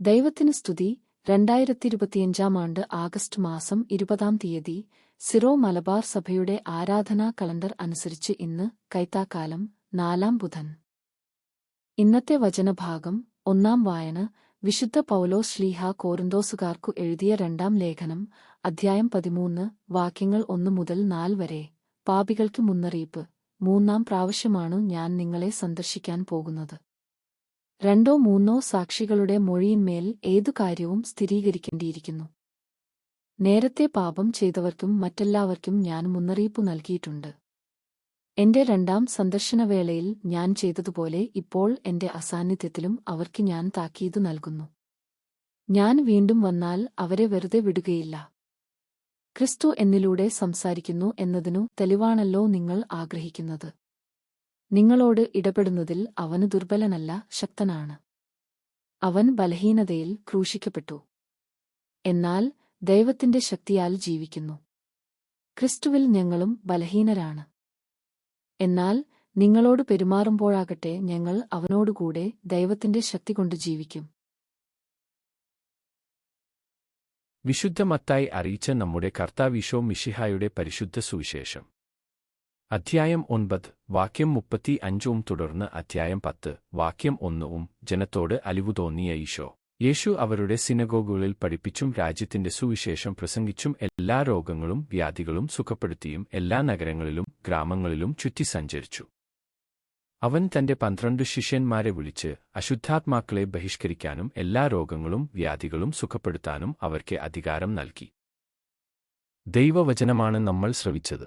ദൈവത്തിന് സ്തുതി. രണ്ടായിരത്തി ഇരുപത്തിയഞ്ചാം ആണ്ട് ആഗസ്റ്റ് മാസം ഇരുപതാം തീയതി സിറോ മലബാർ സഭയുടെ ആരാധനാ കലണ്ടർ അനുസരിച്ച് ഇന്ന് കൈത്താക്കാലം നാലാം ബുധൻ. ഇന്നത്തെ വചനഭാഗം ഒന്നാം വായന. വിശുദ്ധ പൗലോ ശ്ലീഹ കോറിന്തോസുകാർക്കു എഴുതിയ രണ്ടാം ലേഖനം. അധ്യായം പതിമൂന്ന്. വാക്യങ്ങൾ ഒന്നു മുതൽ നാല് വരെ. പാപികൾക്ക് മുന്നറിയിപ്പ്. മൂന്നാം പ്രാവശ്യമാണു ഞാൻ നിങ്ങളെ സന്ദർശിക്കാൻ പോകുന്നത്. രണ്ടോ മൂന്നോ സാക്ഷികളുടെ മൊഴിയിന്മേൽ ഏതു കാര്യവും സ്ഥിരീകരിക്കേണ്ടിയിരിക്കുന്നു. നേരത്തെ പാപം ചെയ്തവർക്കും മറ്റെല്ലാവർക്കും ഞാൻ മുന്നറിയിപ്പു നൽകിയിട്ടുണ്ട്. എന്റെ രണ്ടാം സന്ദർശനവേളയിൽ ഞാൻ ചെയ്തതുപോലെ ഇപ്പോൾ എന്റെ അസാന്നിധ്യത്തിലും അവർക്ക് ഞാൻ താക്കീതു നൽകുന്നു. ഞാൻ വീണ്ടും വന്നാൽ അവരെ വെറുതെ വിടുകയില്ല. ക്രിസ്തു എന്നിലൂടെ സംസാരിക്കുന്നു എന്നതിനു തെളിവാണല്ലോ നിങ്ങൾ ആഗ്രഹിക്കുന്നത്. നിങ്ങളോട് ഇടപെടുന്നതിൽ അവന് ദുർബലനല്ല ശക്തനാണ്. അവൻ ബലഹീനതയിൽ ക്രൂശിക്കപ്പെട്ടു. എന്നാൽ ദൈവത്തിന്റെ ശക്തിയാൽ ജീവിക്കുന്നു. ക്രിസ്തുവിൽ ഞങ്ങളും ബലഹീനരാണ്. എന്നാൽ നിങ്ങളോട് പെരുമാറുമ്പോഴാകട്ടെ ഞങ്ങൾ അവനോടുകൂടെ ദൈവത്തിന്റെ ശക്തി കൊണ്ട് ജീവിക്കും. വിശുദ്ധ മത്തായി അറിയിച്ച നമ്മുടെ കർത്താവിശോ മിഷിഹായുടെ പരിശുദ്ധ സുവിശേഷം. അധ്യായം ഒൻപത്. വാക്യം മുപ്പത്തി അഞ്ചും തുടർന്ന് അധ്യായം പത്ത്. വാക്യം ഒന്നുവും ജനത്തോട് അലിവു തോന്നിയ ഈശോ. യേശു അവരുടെ സിനഗോഗുകളിൽ പഠിപ്പിച്ചും രാജ്യത്തിന്റെ സുവിശേഷം പ്രസംഗിച്ചും എല്ലാ രോഗങ്ങളും വ്യാധികളും സുഖപ്പെടുത്തിയും എല്ലാ നഗരങ്ങളിലും ഗ്രാമങ്ങളിലും ചുറ്റി സഞ്ചരിച്ചു അവൻ തന്റെ പന്ത്രണ്ട് ശിഷ്യന്മാരെ വിളിച്ച് അശുദ്ധാത്മാക്കളെ ബഹിഷ്കരിക്കാനും എല്ലാ രോഗങ്ങളും വ്യാധികളും സുഖപ്പെടുത്താനും അവർക്ക് അധികാരം നൽകി. ദൈവവചനമാണ് നമ്മൾ ശ്രവിച്ചത്.